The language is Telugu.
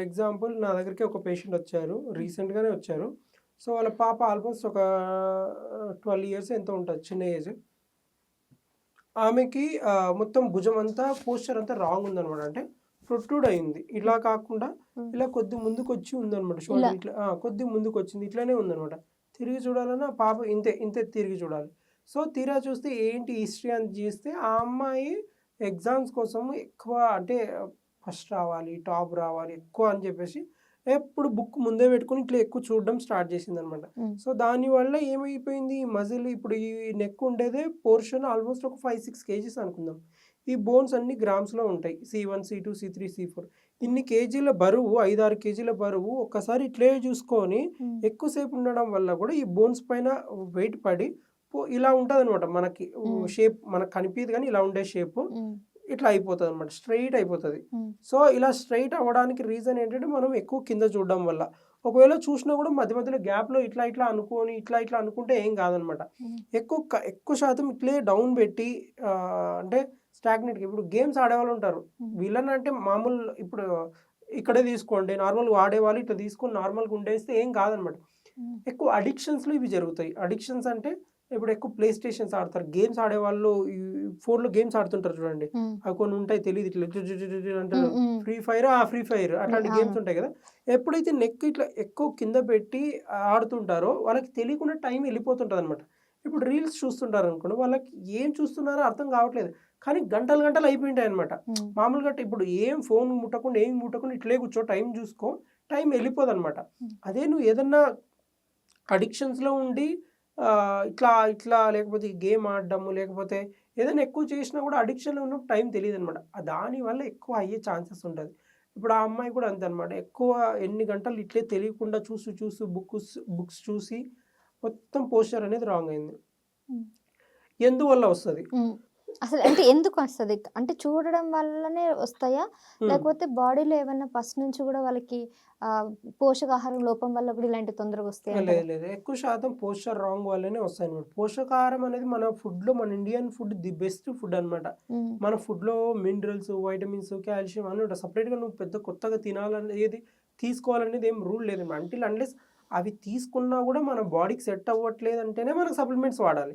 ఫర్ ఎగ్జాంపుల్ నా దగ్గరికి ఒక పేషెంట్ వచ్చారు రీసెంట్గానే వచ్చారు. సో వాళ్ళ పాప ఆల్మోస్ట్ ఒక ట్వెల్వ్ ఇయర్స్ ఎంతో ఉంటుంది చిన్న ఏజ్. ఆమెకి మొత్తం భుజం అంతా పోస్చర్ అంతా రాంగ్ ఉందన్నమాట. అంటే ప్రొట్రూడ్ అయింది. ఇలా కాకుండా. ఇలా కొద్ది ముందుకు వచ్చి ఉందన్నమాట ఇలా. షోల్డర్ ఇట్లా కొద్ది ముందుకు వచ్చింది ఇట్లానే ఉందన్నమాట. తిరిగి చూడాలన్నా పాప ఇంతే ఇంతే తిరిగి చూడాలి. సో తీరా చూస్తే ఏంటి హిస్టరీ అని చూస్తే ఆ అమ్మాయి ఎగ్జామ్స్ కోసం ఎక్కువ అంటే ఫస్ట్ రావాలి టాప్ రావాలి ఎక్కువ అని చెప్పేసి ఎప్పుడు బుక్ ముందే పెట్టుకుని ఇట్లా ఎక్కువ చూడడం స్టార్ట్ చేసింది అనమాట. సో దానివల్ల ఏమైపోయింది ఈ మజిల్ ఇప్పుడు ఈ నెక్ ఉండేదే పోర్షన్ ఆల్మోస్ట్ ఒక ఫైవ్ సిక్స్ కేజీస్ అనుకుందాం ఈ బోన్స్ అన్ని గ్రామ్స్లో ఉంటాయి C one C two C three C four ఇన్ని కేజీల బరువు ఐదు ఆరు కేజీల బరువు ఒక్కసారి ఇట్లే చూసుకొని. ఎక్కువసేపు ఉండడం వల్ల కూడా ఈ బోన్స్ పైన వెయిట్ పడి ఇలా ఉంటుంది అనమాట మనకి. షేప్ మనకు కనిపించదు కానీ ఇలా ఉండే షేప్. ఇట్లా అయిపోతుంది అనమాట స్ట్రైట్ అయిపోతుంది. సో ఇలా స్ట్రైట్ అవ్వడానికి రీజన్ ఏంటంటే మనం ఎక్కువ కింద చూడడం వల్ల ఒకవేళ చూసినా కూడా మధ్య మధ్యలో గ్యాప్లో ఇట్లా ఇట్లా అనుకొని ఇట్లా ఇట్లా అనుకుంటే ఏం కాదనమాట. ఎక్కువ ఎక్కువ శాతం ఇట్లే డౌన్ పెట్టి అంటే స్టాగ్నెట్గా ఇప్పుడు గేమ్స్ ఆడేవాళ్ళు ఉంటారు. వీళ్ళని అంటే మామూలు ఇప్పుడు ఇక్కడే తీసుకోండి నార్మల్గా ఆడేవాళ్ళు ఇట్లా తీసుకొని నార్మల్గా ఉండేస్తే ఏం కాదనమాట. ఎక్కువ అడిక్షన్స్లో ఇవి జరుగుతాయి అడిక్షన్స్ అంటే ఇప్పుడు ఎక్కువ ప్లే స్టేషన్స్ ఆడతారు గేమ్స్ ఆడేవాళ్ళు ఈ ఫోన్లో గేమ్స్ ఆడుతుంటారు చూడండి. అవి కొన్ని ఉంటాయి తెలియదు ఇట్లా అంటారు. ఫ్రీ ఫైర్ ఆ ఫ్రీ ఫైర్ అట్లాంటి. గేమ్స్ ఉంటాయి కదా ఎప్పుడైతే నెక్ ఇట్లా ఎక్కువ కింద పెట్టి ఆడుతుంటారో వాళ్ళకి తెలియకుండా టైం వెళ్ళిపోతుంటుంది అనమాట ఇప్పుడు రీల్స్ చూస్తుంటారు అనుకోండి వాళ్ళకి ఏం చూస్తున్నారో అర్థం కావట్లేదు కానీ గంటలు గంటలు అయిపోయింటాయి అనమాట. మామూలుగా ఇప్పుడు ఏం ఫోన్ ముట్టకుండా ఏం ముట్టకుండా ఇట్లే కూర్చో టైం చూసుకో టైం వెళ్ళిపోదు అనమాట. అదే నువ్వు ఏదన్నా అడిక్షన్స్లో ఉండి ఇట్లా ఇట్లా లేకపోతే గేమ్ ఆడడము లేకపోతే ఏదైనా ఎక్కువ చేసినా కూడా అడిక్షన్లో ఉన్నప్పుడు టైం తెలియదు అనమాట దానివల్ల ఎక్కువ అయ్యే ఛాన్సెస్ ఉంటుంది. ఇప్పుడు ఆ అమ్మాయి కూడా అంతే అనమాట ఎక్కువ ఎన్ని గంటలు ఇట్లే తెలియకుండా చూస్తూ చూస్తూ బుక్స్ బుక్స్ చూసి మొత్తం పోస్చర్ అనేది రాంగ్ అయింది. ఎందువల్ల వస్తుంది. అసలు అంటే ఎందుకు వస్తుంది? అంటే చూడడం వల్లనే వస్తాయా? లేకపోతే బాడీలో ఏమన్నా ఫస్ట్ నుంచి కూడా వాళ్ళకి పోషకాహారం లోపం వల్ల కూడా ఇలాంటి తొందరగా వస్తాయి లేదు లేదు. ఎక్కువ శాతం పోస్చర్ రాంగ్ వల్లనే వస్తాయి అనమాట పోషకాహారం అనేది మన ఫుడ్లో మన Indian food the best food అనమాట మన ఫుడ్లో మినరల్స్ వైటమిన్స్ కాల్షియం అని ఉంటాయి. సపరేట్గా నువ్వు పెద్ద కొత్తగా తినాలనేది తీసుకోవాలనేది ఏం రూల్ లేదు. అంటిల్ అన్లెస్ అవి తీసుకున్నా కూడా మన బాడీకి సెట్ అవ్వట్లేదు అంటేనే మనకు సప్లిమెంట్స్ వాడాలి.